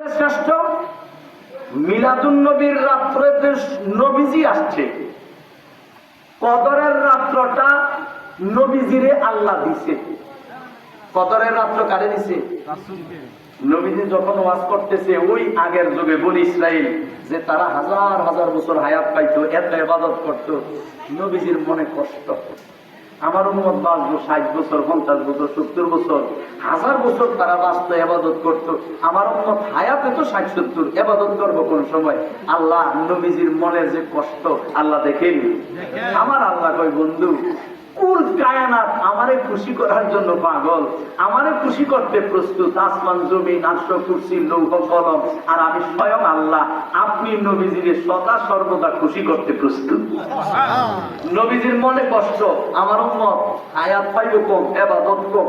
শ্রেষ্ঠ মিলাদুন নবীর নবীজি আসছে, কদরের রাত্রটা নবীজিরে আল্লাহ দিছে। কদরের রাত্র কারে দিছে? নবীজি যখন ওয়াজ করতেছে, ওই আগের যুগে বলি ইসরাইল, যে তারা হাজার হাজার বছর হায়াত পাইতো, এত ইবাদত করত, নবীজির মনে কষ্ট আমার উন্মত বাঁচবো ষাট বছর পঞ্চাশ বছর সত্তর বছর হাজার বছর তারা বাঁচত এবাদত করত। আমার উন্মত হায়াতে তো ষাট সত্তর এবাদত করব কোন সময়? আল্লাহ নবীজির মনের যে কষ্ট আল্লাহ দেখেনি। আমার আল্লাহ কই বন্ধু আমারে খুশি করার জন্য পাগল। আমারে খুশি করতে প্রস্তুত, আসমান জমি নাশ্য কুর্সি, লৌহ, কলম, আর আমি স্বয়ং আল্লাহ। আপনি নবীজিরে সদা সর্বদা খুশি করতে প্রস্তুত। নবীজির মনে কষ্ট, আমার উম্মত আয়াত পাইব কম, এবাদত কম।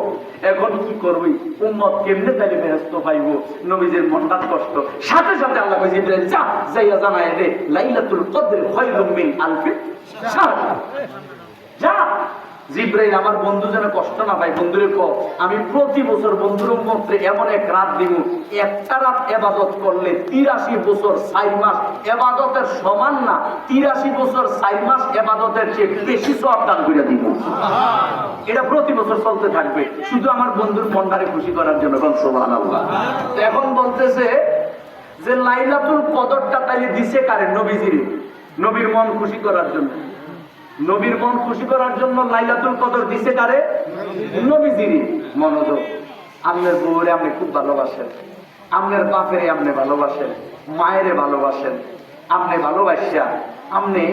এখন কি করবি? উম্মত কেমনে তাইলে ব্যস্ত পাইব? নবীজির মনটা কষ্ট। সাথে সাথে আল্লাহ কইছে ইব্রাহিম যা, যাইয়া জানায় দে, লাইলাতুল কদর খায়রুম মিন যা জিব্রাইল, আমার বন্ধু যেন কষ্ট না পায়, বন্ধুরে ক আমি প্রতি বছর বন্ধুর মধ্যে এমন এক রাত দিব একটা রাত এবাদত করলে তিরাশি বছর চার মাস এবাদতের সমান না, তিরাশি বছর চার মাস এবাদতের চেয়ে বেশি সব দান করে দিব এটা প্রতি বছর চলতে থাকবে, শুধু আমার বন্ধুর মনটারে খুশি করার জন্য এখন বলতেছে যে লাইলাতুল কদরটা তাইলে দিছে কারে নবীজিরে, নবীর মন খুশি করার জন্য। নবীর মন খুশি করার জন্য লাইলাতুল কদর দিছে কারে? নবীজিরই মনোযোগ। আপনার বউরে আপনি খুব ভালোবাসেন। আপনার বাপেরে আপনি ভালোবাসেন। মায়েরে ভালোবাসেন। আপনি ভালোবাসিয়া আপনি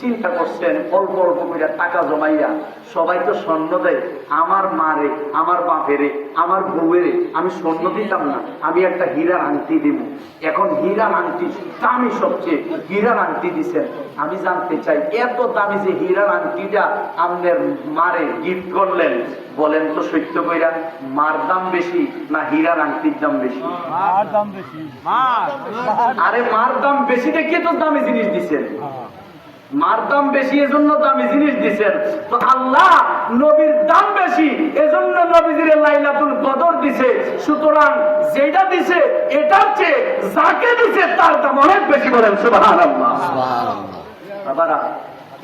চিন্তা করছেন অল্প অল্প করে টাকা জমাইয়া সবাই তো স্বর্ণ দেয় আমার মারে আমার বাপেরে আমার বউয়েরে আমি স্বর্ণ দিতাম না আমি একটা হীরার আংটি দিব। এখন হীরার আংটি দামি সবচেয়ে হীরার আংটি দিছেন। আমি জানতে চাই এত দামি যে হীরার আংটিটা আপনার মারে গিফট করলেন বলেন তো সত্য কইরা মার দাম বেশি না হীরার আংটির দাম বেশি? আরে মার দাম বেশি দেখিয়ে তো দামি জিনিস দিছেন। মার দাম বেশি এজন্য দামি জিনিস দিছেন। তো আল্লাহ নবীর দাম বেশি এজন্য নবীজির লাইলাতুল কদর দিছে। সুতরাং যেটা দিছে এটার চেয়ে যাকে দিছে তার দাম অনেক বেশি বলেন সুবহানাল্লাহ। বাবারা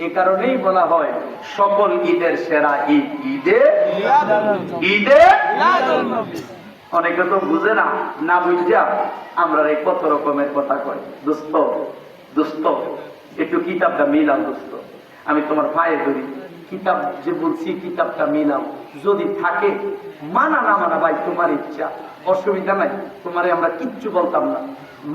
এ কারণেই বলা হয় সকল ঈদের সেরা ঈদ ঈদে ঈদে অনেকে তো বুঝে না না বুঝা আমরা এই কত রকমের কথা কই দোস্ত। কিতাবটা মিলাম দোস্ত। আমি তোমার পায়ে ধরি। কিতাব যে বলছি কিতাবটা মিলাম যদি থাকে মানা না মানা ভাই তোমার ইচ্ছা। অসুবিধা নাই তোমারে আমরা কিচ্ছু বলতাম না।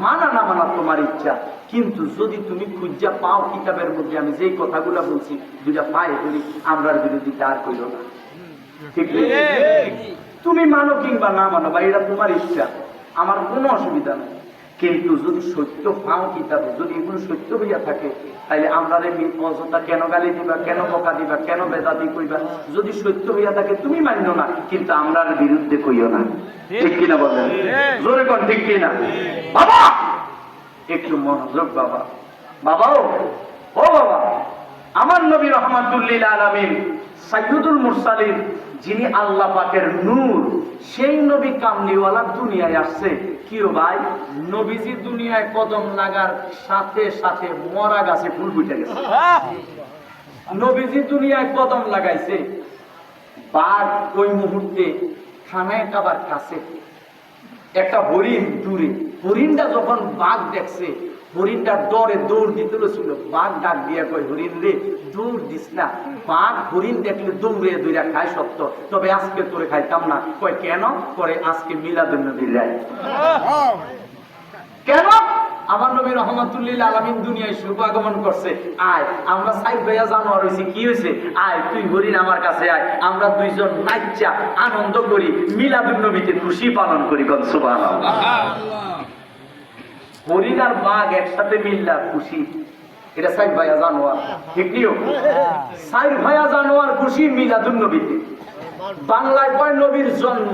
মানা না মানা তোমার ইচ্ছা। কিন্তু যদি তুমি খুঁজা পাও কিতাবের মধ্যে আমি যেই কথাগুলো বলছি দুটা পায়ে ধরি আমরার বিরোধিতা আর কইল না। ঠিক তুমি মানো কিংবা না মানো বা এটা তোমার ইচ্ছা। আমার কোনো অসুবিধা নেই। কিন্তু যদি সত্য পাও কিতাবে, যদি এগুলো সত্য হইয়া থাকে তাহলে আমরা অযথা কেন গালি দিবা, কেন বকা দিবা, কেন বেদাতি কইবা? যদি সত্য হইয়া থাকে, তুমি মান্য না, কিন্তু আমরার বিরুদ্ধে কইও না। ঠিক কিনা বলেন? জোরে কর ঠিক কিনা? বাবা! একটু মনোযোগ বাবা। বাবাও, ও বাবা! আমার নবী রহমাতুল্লিল আলামিন সাইয়্যিদুল মুরসালিন, যিনি আল্লাহ পাকের নূর, সেই নবী কামলিওয়ালা দুনিয়ায় আসছে। কি ভাই? নবীজি দুনিয়ায় কদম লাগার সাথে সাথে মরা গাছে ফুল ফুটে গেছে। নবীজি দুনিয়ায় কদম লাগাইছে। বাঘ ওই মুহূর্তে খানায় কাবার কাছে, একটা হরিণ দূরে। হরিণটা যখন বাঘ দেখছে হরিণটা ডরে দৌড় দিতে ছিল। বাঘ ডাক দিয়া কয়, হরিণ রে, দৌড় দিস না। বাঘ হরিণ দেখলে দৌড়ে দৌড়া খায় সত্য। তবে আজকে তোরে খাইতাম না। কয়, কেন? করে আজকে মিলাদুল নবীর রায়। কেন? আমার নবী রহমতুল্লিল আলমিন দুনিয়ায় শুভ আগমন করছে। আয়, আমরা সাইড ভাইয়া জানোয়ার হয়েছি কি হয়েছে আয়, তুই হরিণ আমার কাছে আয়। আমরা দুইজন নাচ্চা আনন্দ করি মিলাদুল নবীতে খুশি পালন করি সুবহানাল্লাহ। হরিণ আর বাঘ একসাথে মিল্লা খুশি। এটা সাইড ভাইয়া জানোয়ার ঠিক নিও সাইড ভাইয়া জানোয়ার খুশি মিলাদুল নবীতে বাংলায় কয় নবীর জন্ম?